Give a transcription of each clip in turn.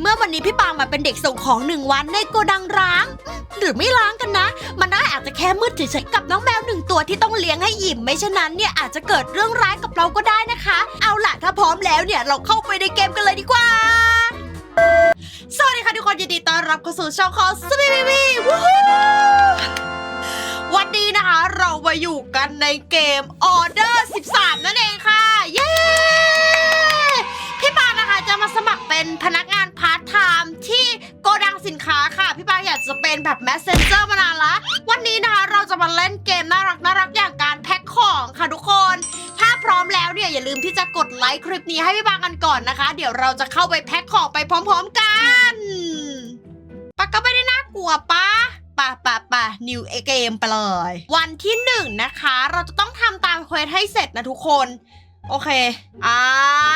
เมื่อวันนี้พี่ปางมาเป็นเด็กส่งของหนึ่งวันในโกดังร้าง หรือไม่ล้างกันนะ มันน่าอาจจะแค่มืดเฉยๆกับน้องแมวหนึ่งตัวที่ต้องเลี้ยงให้อิ่มไม่ฉะนั้นเนี่ยอาจจะเกิดเรื่องร้ายกับเราก็ได้นะคะ เอาล่ะถ้าพร้อมแล้วเนี่ยเราเข้าไปในเกมกันเลยดีกว่าสวัสดีค่ะทุกคนยินดีต้อนรับเข้าสู่ช่องของสวีวีวีวู้ฮู้วันนี้นะคะ เรามาอยู่กันในเกม Order 13 นั่นเองค่ะ เย้ เป็นพนักงานพาร์ทไทม์ที่โกดังสินค้าค่ะ พี่ปางอยากจะเป็นแบบ Messenger มานานละวันนี้นะคะเราจะมาเล่นเกมน่ารักน่ารักอย่างการแพ็คของค่ะทุกคน ถ้าพร้อมแล้วเนี่ยอย่าลืมที่จะกดไลค์คลิปนี้ให้พี่ปางกันก่อนนะคะ เดี๋ยวเราจะเข้าไปแพ็คของไปพร้อม ๆกันปะก็ไม่ได้น่ากลัวปะปะปะปะนิวเกมไปเลย วันที่หนึ่งนะคะ เราจะต้องทำตามเควสให้เสร็จนะทุกคน โอเค อ่า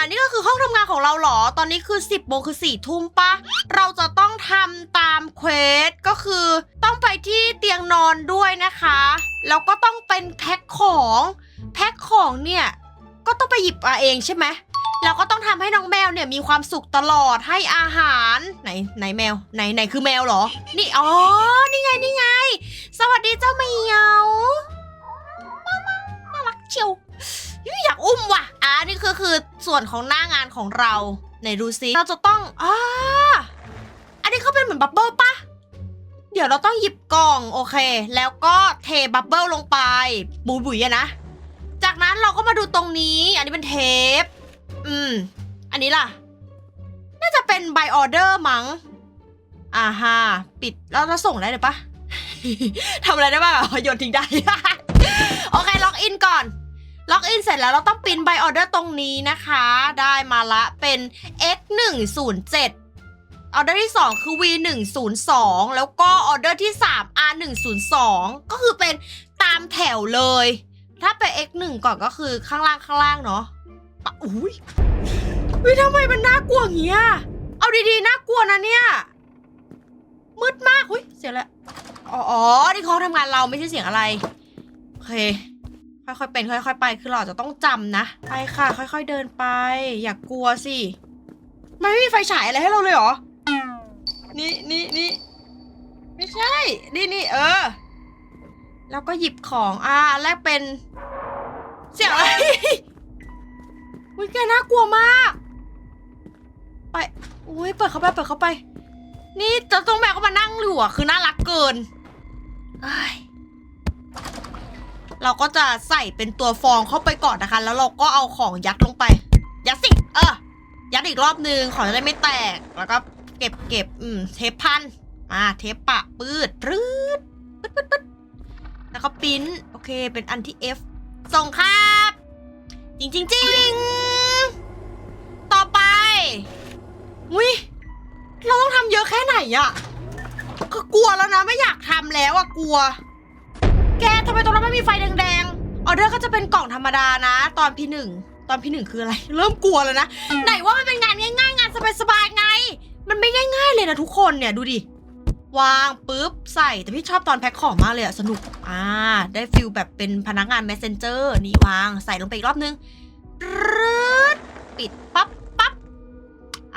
นี่ก็คือห้องทำงานของเราเหรอ ตอนนี้คือ 10โมงคือ4ทุ่มปะ เราจะต้องทำตามเควส ก็คือต้องไปที่เตียงนอนด้วยนะคะ แล้วก็ต้องเป็นแพ็คของ แพ็คของเนี่ย ก็ต้องไปหยิบมาเองใช่ไหมแล้วก็ต้องทำให้น้องแมวเนี่ยมีความสุขตลอดให้อาหารไหนไหนแมวไหนไหนคือแมวเหรอ นี่อ๋อนี่ไงนี่ไง สวัสดีเจ้าเหมียวมามาน่ารักเชียว ยอยากอุ้มว่ะ อ่านี่คือคือส่วนของหน้างานของเราไหนดูซิเราจะต้องอ่าอันนี้เขาเป็นเหมือนบับเบิ้ลปะเดี๋ยวเราต้องหยิบกล่องโอเค แล้วก็เทบับเบิ้ลลงไปบุยบุยๆนะ จากนั้นเราก็มาดูตรงนี้ อันนี้เป็นเทป อืม อันนี้ล่ะ น่าจะเป็นใบออเดอร์มั้งอ่าฮะปิดแล้วเราส่งได้เลยปะทำอะไรได้บ้างอะโยนทิ้งได้ โอเค ล็อกอินก่อน ล็อกอินเสร็จแล้วเราต้องปริ้นใบออเดอร์ตรงนี้นะคะ ได้มาละเป็น x 1 0 7ออเดอร์ที่ 2 คือ v 1 0 2แล้วก็ออเดอร์ที่ 3 r 1 0 2ก็คือเป็นตามแถวเลย ถ้าเป็น x 1ก่อนก็คือข้างล่างข้างล่างเนาะปะอุ้ยอุ้ยทำไมมันน่ากลัวเงี้ย เอาดีๆ น่ากลัวนะเนี่ย มืดมากอุ้ยเสียงอะไรอ๋ออ๋อนี่เขาทำงานเราไม่ใช่เสียงอะไร โอเค ค่อยๆ เป็นค่อย ๆ ไป คือเราอาจจะต้องจำนะ ไปค่ะ ค่อย ๆ เดินไป อย่ากกลัวสิ มันไม่มีไฟฉายอะไรให้เราเลยเหรอ นี่นี่นี่ไม่ใช่ นี่นี่เออ แล้วก็หยิบของ อ่า แรกเป็น เสียงอะไร อุ้ยแกน่ากลัวมาก ไป อุ้ยเปิดเข้าไป เปิดเข้าไป นี่เจะต้องแมวก็มานั่งอยู่อะ คือน่ารักเกิน เอ้ย เราก็จะใส่เป็นตัวฟองเข้าไปก่อนนะคะ แล้วเราก็เอาของยัดลงไป ยัดสิ เออ ยัดอีกรอบนึง ของจะได้ไม่แตก แล้วก็เก็บเก็บอืม เทปพันอ่าเทปปะปืดรืดปึ๊ดปึ๊ดปึ๊ดแล้วก็ปิ้น โอเค เป็นอันที่ F ส่งครับ จริงจริงจริงต่อไป อุ้ย เราต้องทำเยอะแค่ไหนอะก็กลัวแล้วนะ ไม่อยากทำแล้วอะกลัว แกทำไมตรงนั้นไม่มีไฟแดงๆ ออเดอร์ก็จะเป็นกล่องธรรมดานะ ตอนพี่หนึ่งตอนพี่หนึ่งคืออะไร เริ่มกลัวแล้วนะ ไหนว่ามันเป็นงานง่ายๆ งานสบายๆไง มันไม่ง่ายๆเลยนะทุกคนเนี่ยดูดิ วางปุ๊บใส่ แต่พี่ชอบตอนแพ็คของมากเลยอะสนุก อ่า ได้ฟิลแบบเป็นพนักงาน messenger นี่วางใส่ลงไปอีกรอบนึงรึดปิดปั๊บปั๊บ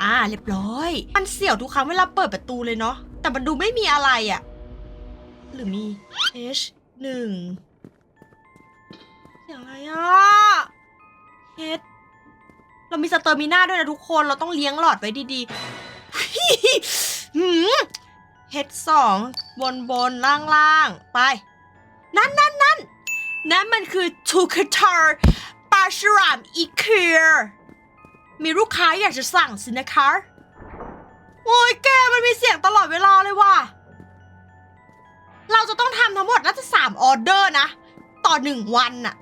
อ่า เรียบร้อย มันเสี่ยวทุกครั้งเวลาเปิดประตูเลยเนาะ แต่มันดูไม่มีอะไรอะหรือมี H หนึ่งเสียงอะไรอะเฮ็ดเรามีสเตอร์มิน่าด้วยนะทุกคน เราต้องเลี้ยงหลอดไว้ดีๆหืมเฮ็ดสองบนบนล่างล่างไป นั่นนั่นนั่นนั่นมันคือทูคาทาร์ปลาฉลามอีเคียร์มีลูกค้าอยากจะสั่งสินะคะ โอ้ยแกมันมีเสียงตลอดเวลาเลยว่ะ เราจะต้องทำทั้งหมดน่าจะสามออเดอร์นะ ต่อหนึ่งวันน่ะ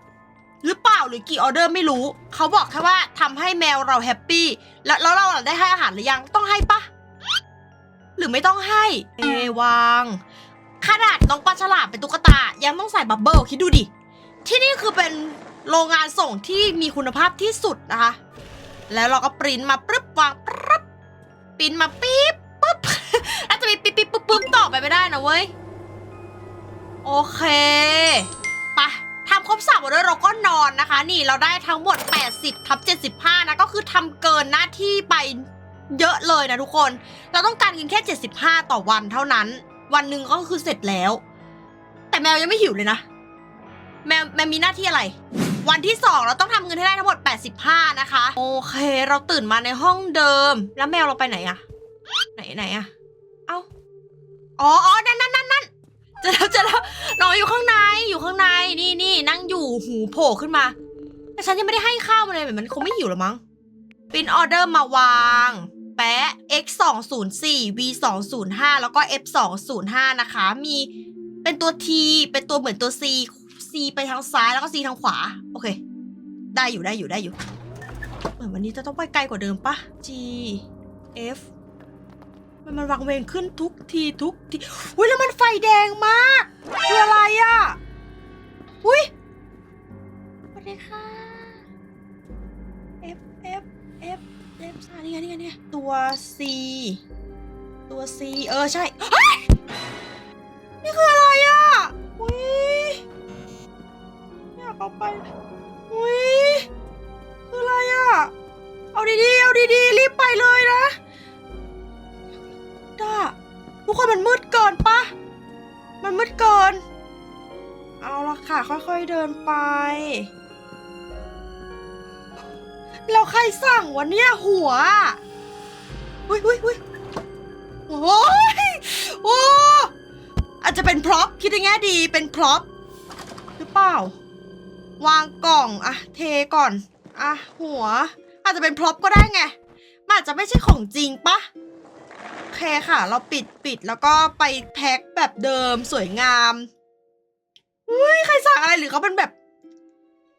หรือเปล่าหรือกี่ออเดอร์ไม่รู้ เขาบอกแค่ว่าทำให้แมวเราแฮปปี้ แล้วแล้วเราได้ให้อาหารหรือยังต้องให้ปะ หรือไม่ต้องให้ เอวาง ขนาดน้องปลาฉลามเป็นตุ๊กตา ยังต้องใส่บับเบิลคิดดูดิ ที่นี่คือเป็นโรงงานส่งที่มีคุณภาพที่สุดนะคะ แล้วเราก็ปริ้นมาปึ๊บวางปึ๊บปริ้นมาปี๊บปึ๊บแล้วจะมีปิ๊บปิ๊บปึ๊บปึ๊บต่อไปไม่ได้นะเว้ย โอเคไปะทำครบสามออเดอร์เราก็นอนนะคะ นี่เราได้ทั้งหมด 80ทับ75 นะ ก็คือทำเกินหน้าที่ไปเยอะเลยนะทุกคน เราต้องการกินแค่ 75 ต่อวันเท่านั้น วันหนึ่งก็คือเสร็จแล้ว แต่แมวยังไม่หิวเลยนะ แมวแมวมีหน้าที่อะไร วันที่สองเราต้องทำเงินให้ได้ทั้งหมด 85 นะคะ โอเค เราตื่นมาในห้องเดิม แล้วแมวเราไปไหนอะไหนไหนอะเอ้าอ๋ออ๋อนั่นนั่นนั่นนั่น จะแล้วจะแล้วน้องอยู่ข้างในอยู่ข้างในนี่นี่นั่งอยู่หูโผล่ขึ้นมา แต่ฉันยังไม่ได้ให้ข้าวมันเลยเหมือนมันคงไม่หิวหรอมั้งปินออเดอร์มาวาง แปะ x 2 0 4 v 2 0 5แล้วก็ f 2 0 5นะคะ มีเป็นตัว t เป็นตัวเหมือนตัว c c ไปทางซ้ายแล้วก็ c ทางขวา โอเค ได้อยู่ได้อยู่ได้อยู่ เหมือนวันนี้จะต้องไปไกลกว่าเดิมปะ g f มันมันวังเวงขึ้นทุกทีทุกทีอุ้ยแล้วมันไฟแดงมากคืออะไรอะ่ะอุ้ยสวัสดีค่ะ F F F F อะนี่ไงนี่ไงนี่ไงตัว C ตัว C เออใช่นี่คืออะไรอะ่ะอุ้ยอยากเอาไปอุ้ยคืออะไรอะ่ะเอาดีๆเอาดีๆรีบไปเลย ทุกคนมันมืดเกินปะ มันมืดเกิน เอาละค่ะ ค่อยๆเดินไป แล้วใครสั่งวะเนี่ยหัวอุ้ยอุ้ยอุ้ยโอ้ยโอ้อาจจะเป็นพร็อพคิดในแง่ดีเป็นพร็อพหรือเปล่า วางกล่องอะเทก่อนอะหัว อาจจะเป็นพร็อพก็ได้ไงมันอาจจะไม่ใช่ของจริงปะ เคค่ะ เราปิดปิดแล้วก็ไปแพ็คแบบเดิมสวยงามอุ้ยใครสั่งอะไรหรือเขาเป็นแบบ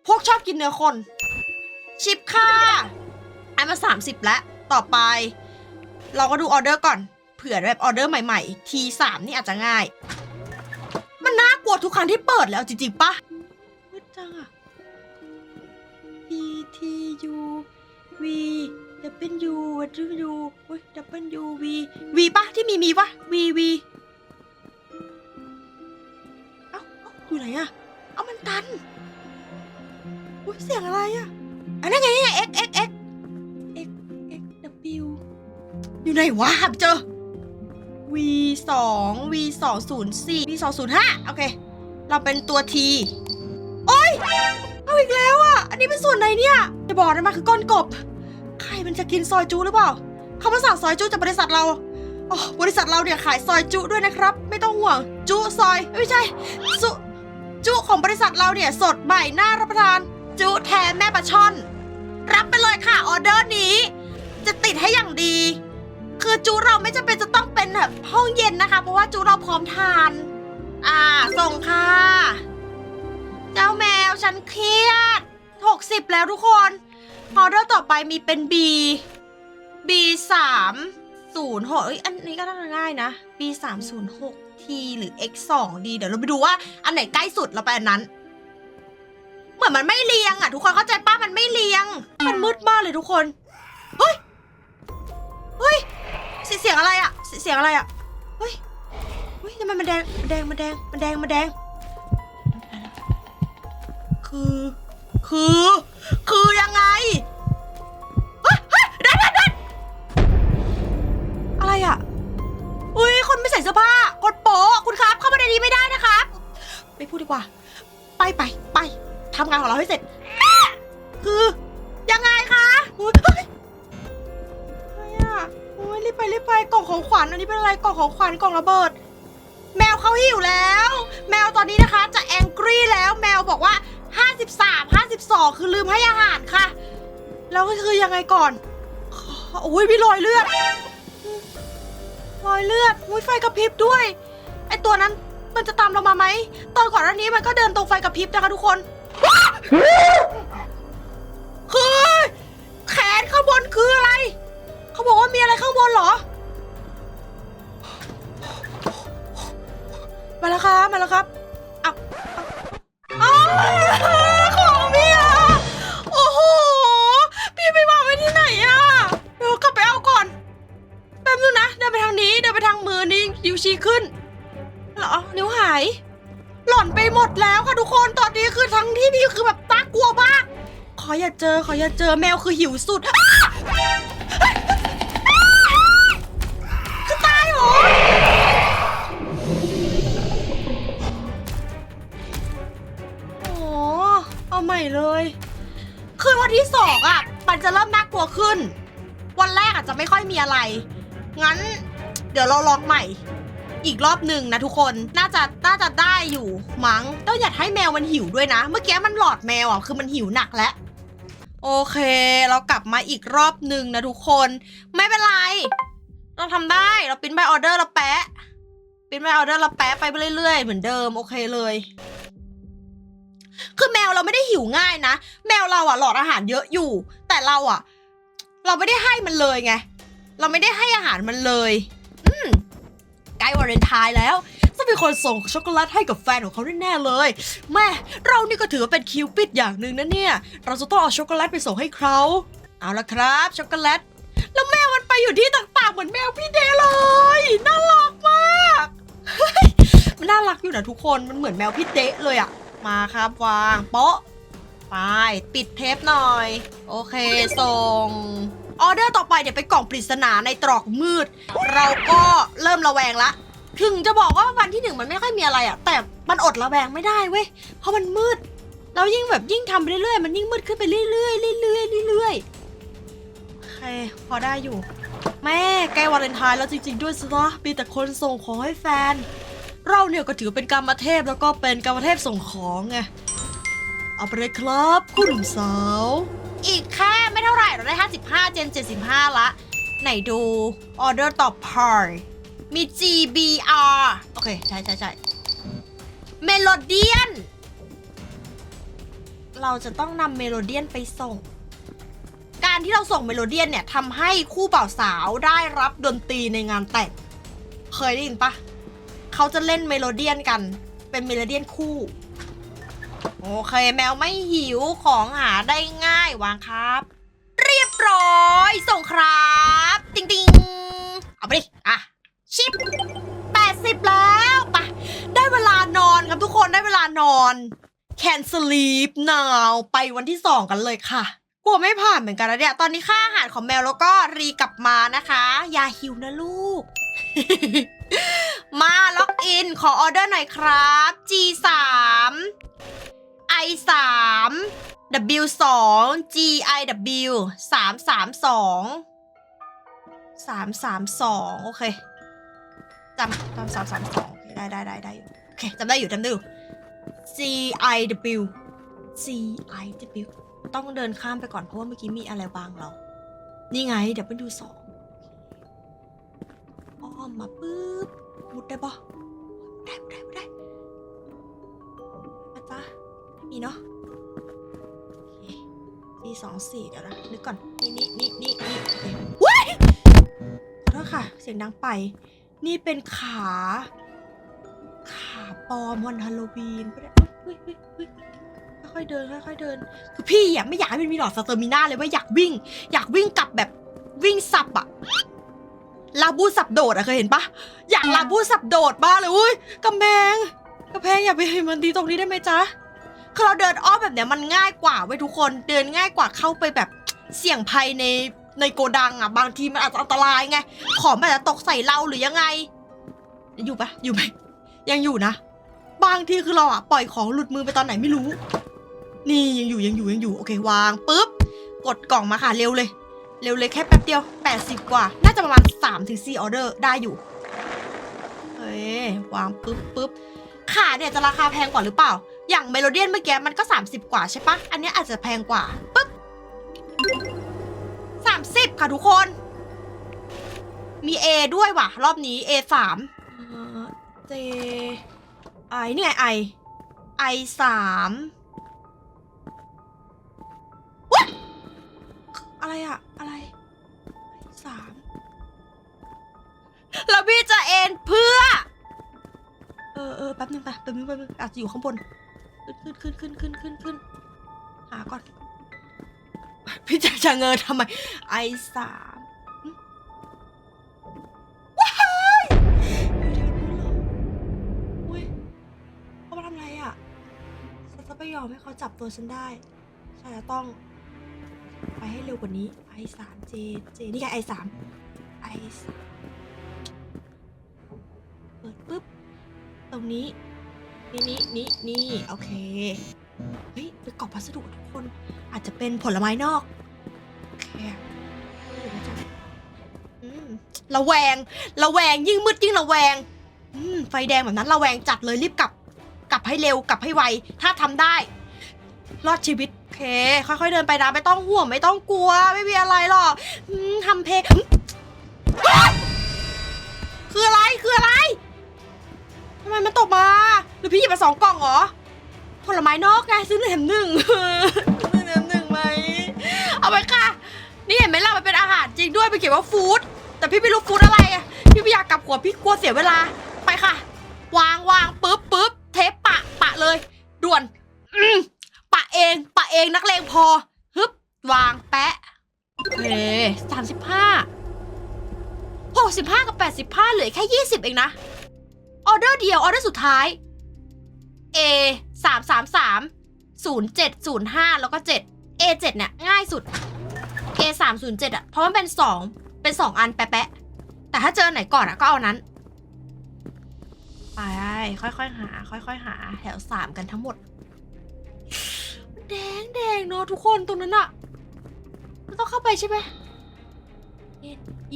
พวกชอบกินเนื้อคน ชิปค่ะอันมาสามสิบแล้วต่อไป เราก็ดูออเดอร์ก่อน เผื่อแบบออเดอร์ใหม่ๆ ทีสามนี่อาจจะง่าย มันน่ากลัวทุกครั้งที่เปิดแล้วจริงๆปะมืดจังอะ P T U V W W เฮ้ย W V V ปะที่มีมีปะ V V เอ้าเอ้าอยู่ไหนอะเอามันตันอุ้ยเสียงอะไรอะอันนั้นไงนี่ไง X X X X X W อยู่ไหนวะหาไม่เจอ V สอง V สองศูนย์สี่ V สองศูนย์ห้าโอเค เราเป็นตัว T โอ้ยเอาอีกแล้วอะอันนี้เป็นส่วนไหนเนี่ย จะบอกนะมันคือก้อนกบ มันจะกินซอยจูหรือเปล่าเขามาสั่งซอยจูจากบริษัทเราอ๋อบริษัทเราเนี่ยขายซอยจูด้วยนะครับ ไม่ต้องห่วงจูซอยเอ้ยไม่ใช่จุจูของบริษัทเราเนี่ยสดใหม่น่ารับประทานจูแทนแม่ปลาช่อน รับไปเลยค่ะออเดอร์นี้ จะติดให้อย่างดี คือจูเราไม่จำเป็นจะต้องเป็นแบบห้องเย็นนะคะ เพราะว่าจูเราพร้อมทาน อ่า ส่งค่ะ เจ้าแมวฉันเครียด60แล้วทุกคน ออเดอร์ต่อไปมีเป็น B B 3 0 6เอ้ยอันนี้ก็น่าจะง่ายนะ B 3 0 6 T หรือ X 2 D เดี๋ยวเราไปดูว่าอันไหนใกล้สุดเราไปอันนั้น เหมือนมันไม่เรียงอะ ทุกคนเข้าใจป้ามันไม่เรียง มันมืดมากเลยทุกคน เฮ้ย เฮ้ย เสียงอะไรอะ เสียเสียงอะไรอะ เฮ้ย เฮ้ยทำไมมันแดงมันแดงมันแดงมันแดงมันแดง คือ คือ คือยังไงเฮ้ยเฮ้ยเดินเดินเดินอะไรอะ อุ้ยคนไม่ใส่เสื้อผ้า คนโป๊ะคุณครับ เข้ามาในนี้ไม่ได้นะครับ ไม่พูดดีกว่า ไปไปไปทำงานของเราให้เสร็จคือ ยังไงคะอุ๊ยเฮ้ยอะไรอะโอ้ยรีบไปรีบไปกล่องของขวัญอันนี้เป็นอะไรกล่องของขวัญกล่องระเบิด แมวเขาหิวแล้ว แมวตอนนี้นะคะ จะแองกี้แล้ว แมวบอกว่า 53 52 คือลืมให้อาหารค่ะ แล้วก็คือยังไงก่อน โอ้ยมีรอยเลือด รอยเลือดอุ้ยไฟกระพริบด้วย ไอตัวนั้นมันจะตามเรามาไหม ตอนก่อนหน้านี้มันก็เดินตรงไฟกระพริบนะคะทุกคน คือแขนข้างบนคืออะไร เขาบอกว่ามีอะไรข้างบนเหรอ มาแล้วครับ มาแล้วครับ เจอขออย่าเจอแมวคือหิวสุดคือตายเหรอโอ้เอาใหม่เลยคืนวันที่สองอะ มันจะเริ่มน่ากลัวขึ้น วันแรกอาจจะไม่ค่อยมีอะไร งั้น เดี๋ยวเราลองใหม่ อีกรอบหนึ่งนะทุกคน น่าจะ น่าจะได้อยู่มั้งต้องอย่าให้แมวมันหิวด้วยนะ เมื่อกี้มันหลอดแมวอะ คือมันหิวหนักแล้ว โอเค เรากลับมาอีกรอบหนึ่งนะทุกคน ไม่เป็นไร เราทำได้เราปิ้นใบออเดอร์เราแปะปิ้นใบออเดอร์เราแปะไปเรื่อยๆ เหมือนเดิม โอเคเลยคือแมวเราไม่ได้หิวง่ายนะ แมวเราอะหลอดอาหารเยอะอยู่ แต่เราอะเราไม่ได้ให้มันเลยไง เราไม่ได้ให้อาหารมันเลย อืมใกล้วาเลนไทน์แล้ว จะมีคนส่งช็อกโกแลตให้กับแฟนของเขาแน่ๆเลย แม่เรานี่ก็ถือว่าเป็นคิวปิดอย่างหนึ่งนะเนี่ย เราจะต้องเอาช็อกโกแลตไปส่งให้เขาเอาละครับช็อกโกแลตแล้วแมวมันไปอยู่ที่ต่างๆเหมือนแมวพี่เดเลยน่ารักมากมันน่ารักอยู่นะทุกคนมันเหมือนแมวพี่เดเลยอะมาครับวางโป๊ะไปปิดเทปหน่อย โอเคส่งออเดอร์ต่อไปเดี๋ยวเป็นกล่องปริศนาในตรอกมืด เราก็เริ่มระแวงละ ถึงจะบอกว่าวันที่หนึ่งมันไม่ค่อยมีอะไรอะแต่มันอดระแวงไม่ได้เว้ยเพราะมันมืดเรายิ่งแบบยิ่งทำไปเรื่อยๆมันยิ่งมืดขึ้นไปเรื่อยๆเรื่อยๆเรื่อยๆโอเคพอได้อยู่ แม่ใกล้วาเลนไทน์แล้วจริง ๆ ด้วยสินะมีแต่คนส่งของให้แฟน เราเนี่ยก็ถือเป็นกรรมเทพแล้วก็เป็นกรรมเทพส่งของไงเอาไปเลยครับคุณหนุ่มสาว อีกแค่ไม่เท่าไหร่เราได้ 55 เจน 75 ละ ไหนดูออเดอร์ต่อพาย มี GBR โอเค ใช่ใช่ใช่เมโลเดียน เราจะต้องนำเมโลเดียนไปส่ง การที่เราส่งเมโลเดียนเนี่ยทำให้คู่บ่าวสาวได้รับดนตรีในงานแต่ง เคยได้ยินปะเขาจะเล่นเมโลเดียนกัน เป็นเมโลเดียนคู่ โอเค แมวไม่หิวของหาได้ง่ายวางครับ เรียบร้อย ส่งครับ ติงติงเอาไปดิ อะชิป80แล้วปะได้เวลานอนครับทุกคนได้เวลานอน can sleep now ไปวันที่2กันเลยค่ะ กลัวไม่ผ่านเหมือนกันนะเนี่ย ตอนนี้ค่าอาหารของแมวแล้วก็รีกลับมานะคะอย่าหิวนะลูก มาล็อกอินขอออเดอร์หน่อยครับ G 3 I 3 W 2 G I W 3 3 2 3 3 2 โอเค จำจำสามสามสองได้ได้ได้ได้อยู่โอเคจำได้อยู่จำได้อยู่ G I W G I W ต้องเดินข้ามไปก่อนเพราะว่าเมื่อกี้มีอะไรบางเรา นี่ไง เดี๋ยวไปดูสองอ้อมมาปุ๊บมุดได้ปะได้ได้ได้มาจ้ามีเนาะโอเคจีสองสี่เดี๋ยวนะนึกก่อน นี่นี่นี่นี่นี่อเคว้ายขอโทษค่ะ เสียงดังไป นี่เป็นขา ขาปอมวันฮาโลวีนปเนี่ยเฮ้ยเฮ้ยเฮ้ยค่อยๆเดินค่อยๆเดิน คือพี่อะไม่อยากให้มันมีหลอดสเตอร์มิน่าเลยว่าอยากวิ่ง อยากวิ่งกลับแบบวิ่งสับอะลาบูสับโดดอะเคยเห็นปะอยากลาบูสับโดดบ้าเลยอุ้ยกำแพงกำแพงอย่าไปมันดีตรงนี้ได้ไหมจ๊ะคือเราเดินอ้อมแบบเนี้ยมันง่ายกว่าเว้ยทุกคนเดินง่ายกว่าเข้าไปแบบเสี่ยงภัยใน ในโกดังอะบางทีมันอาจจะอันตรายไง ของมันอาจจะตกใส่เราหรือยังไง อยู่ปะอยู่ไหมยังอยู่นะ บางทีคือเราอะปล่อยของหลุดมือไปตอนไหนไม่รู้ นี่ยังอยู่ยังอยู่ยังอยู่โอเควางปุ๊บกดกล่องมาค่ะเร็วเลย เร็วเลยแค่แป๊บเดียว 80 กว่า น่าจะประมาณ3ถึง4ออเดอร์ได้อยู่เฮ้ยวางปุ๊บปุ๊บขาเนี่ยจะราคาแพงกว่าหรือเปล่า อย่างเมโลเดียนเมื่อกี้มันก็ 30 กว่าใช่ปะ อันนี้อาจจะแพงกว่าปุ๊บ 30 ค่ะทุกคน มี A ด้วยว่ะ รอบนี้ A สามเอ่อ J I นี่ไง I I สามว้าอะไรอะอะไร I สามแล้วพี่จะเอ็นเพื่อ เออเออแป๊บนึงไปแป๊บนึงแป๊บนึงอาจจะอยู่ข้างบน ขึ้นขึ้นขึ้นขึ้นขึ้นขึ้นขึ้นหาก่อน พี่จะจะเงินทำไม ไอสามหึว้ายอยู่แถวนู้นเหรออุ้ยเขามาทำอะไรอะฉันจะไม่ยอมให้เขาจับตัวฉันได้ฉันจะต้อง ไปให้เร็วกว่านี้ไอสามเจเจนี่ไงไอสามไอสามเปิดปุ๊บ ตรงนี้ นี่นี่นี่นี่โอเค เฮ้ยเป็นกล่องพัสดุทุกคนอาจจะเป็นผลไม้นอก ระแวง ระแวงยิ่งมืดยิ่งระแวงอืมไฟแดงแบบนั้นระแวงจัดเลยรีบกลับ กลับให้เร็วกลับให้ไว ถ้าทำได้ รอดชีวิตโอเค ค่อยๆเดินไปนะไม่ต้องห่วงไม่ต้องกลัว ไม่มีอะไรหรอกอืมทำเพลงคืออะไรคืออะไรทำไมมันตกมาหรือพี่หยิบมาสองกล่องเหรอผลไม้นอกไงซื้อหนึ่งแถมหนึ่ง ซื้อหนึ่งแถมหนึ่งไหมเอาไปค่ะ นี่เห็นไหมล่ะมันเป็นอาหารจริงด้วยไปเขียนว่าฟู้ด แต่พี่ไม่รู้ฟูดอะไรอะพี่ไม่อยากกลับหัวพี่กลัวเสียเวลาไปค่ะ วางวางปึ๊บปึ๊บเทปปะปะเลย ด่วนอืมปะเองปะเองนักเลงพอฮึบวางแปะเฮ้สามสิบห้าหกสิบห้ากับแปดสิบห้าเหลือแค่ยี่สิบเองนะออเดอร์เดียวออเดอร์สุดท้าย A สามสามสามศูนย์เจ็ดศูนย์ห้าแล้วก็เจ็ด A เจ็ดเนี่ยง่ายสุด A สามศูนย์เจ็ดอะเพราะมันเป็นสอง เป็นสองอันแปะๆแต่ถ้าเจอไหนก่อนอะก็เอานั้น ไปค่อยๆหา ค่อยๆหา แถวสามกันทั้งหมด แดงแดงเนาะทุกคนตรงนั้นอะมันต้องเข้าไปใช่ไหม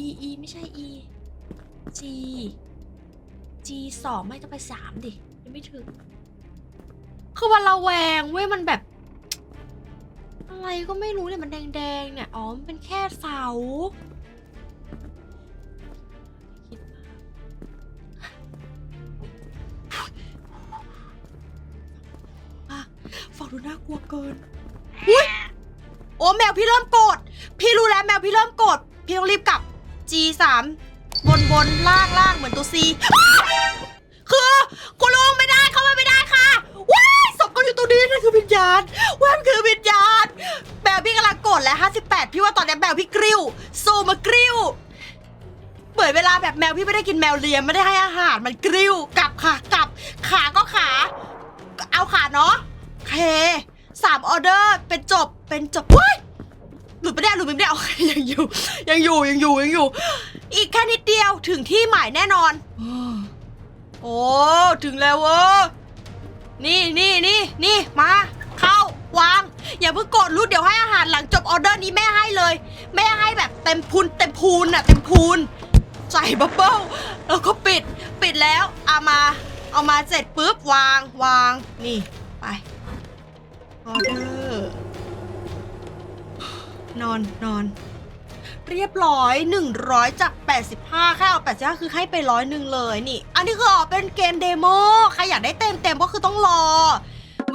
E E ไม่ใช่ E G G สองไม่ต้องไปสามดิยังไม่ถึง คือวันระแวงเว้ยมันแบบ อะไรก็ไม่รู้เนี่ยมันแดงๆเนี่ย อ๋อมันเป็นแค่เสา ลัวเกินอุ้ยโอ้แมวพี่เริ่มโกรธพี่รู้แล้วแมวพี่เริ่มโกรธพี่ต้องรีบกลับ G สามบนบนล่างล่างเหมือนตัว C คือคุณลุงไม่ได้เข้ามาไม่ได้ค่ะว้ายศพก็อยู่ตรงนี้นั่นคือวิญญาณว่ามันคือวิญญาณแบลพี่กำลังโกรธแล้ว58พี่ว่าตอนนี้แบลพี่กริ้วโซมากริ้วเหมือนเวลาแบบแมวพี่ไม่ได้กินแมวเลียมไม่ได้ให้อาหารมันกริ้วกลับค่ะกลับขาก็ขาเอา เป็นจบ เป็นจบว้ายหลุดไปได้หลุดไปไม่ได้โอเคยังอยู่ ยังอยู่ ยังอยู่ ยังอยู่ อีกแค่นิดเดียวถึงที่หมายแน่นอน โอ้ ถึงแล้วเว้นี่นี่นี่นี่มา เข้าวาง อย่าเพิ่งกดรูดเดี๋ยวให้อาหารหลังจบออเดอร์นี้แม่ให้เลย แม่ให้แบบเต็มพูนเต็มพูนอะเต็มพูนใส่บับเบิ้ลแล้วก็ปิด ปิดแล้วเอามา เอามาเสร็จปุ๊บวางวางนี่ไปออเดอร์ นอนนอน เรียบร้อย 100 จาก 85 แค่เอา 85 คือให้ไปร้อยหนึ่งเลยนี่ อันนี้คือออกเป็นเกมเดโมใครอยากได้เต็มเต็มก็คือต้องรอ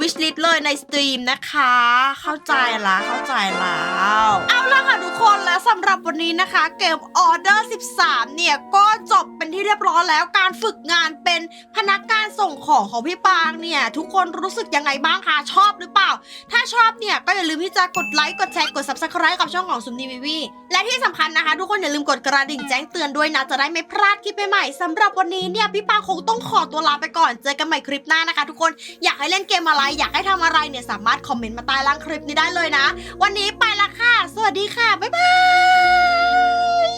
วิชลิสเลยในสตรีมนะคะ เข้าใจละเข้าใจแล้วเอาละค่ะทุกคนและสำหรับวันนี้นะคะ เกม Order 13 เนี่ย ก็จบเป็นที่เรียบร้อยแล้วการฝึกงานเป็นพนักงานส่งของของพี่ปางเนี่ย ทุกคนรู้สึกยังไงบ้างคะชอบหรือเปล่า ถ้าชอบเนี่ย ก็อย่าลืมที่จะกดไลค์กดแชร์กด subscribe กับช่องของซุมนีวีวีและที่สำคัญนะคะ ทุกคนอย่าลืมกดกระดิ่งแจ้งเตือนด้วยนะจะได้ไม่พลาดคลิปใหม่ๆสำหรับวันนี้เนี่ยพี่ปางคงต้องขอตัวลาไปก่อนเจอกันใหม่คลิปหน้านะคะ ทุกคนอยากให้เล่นเกมอะไรอยากให้ทำอะไรเนี่ยสามารถคอมเมนต์มาใต้ล่างคลิปนี้ได้เลยนะ วันนี้ไปละค่ะ สวัสดีค่ะ บ๊ายบาย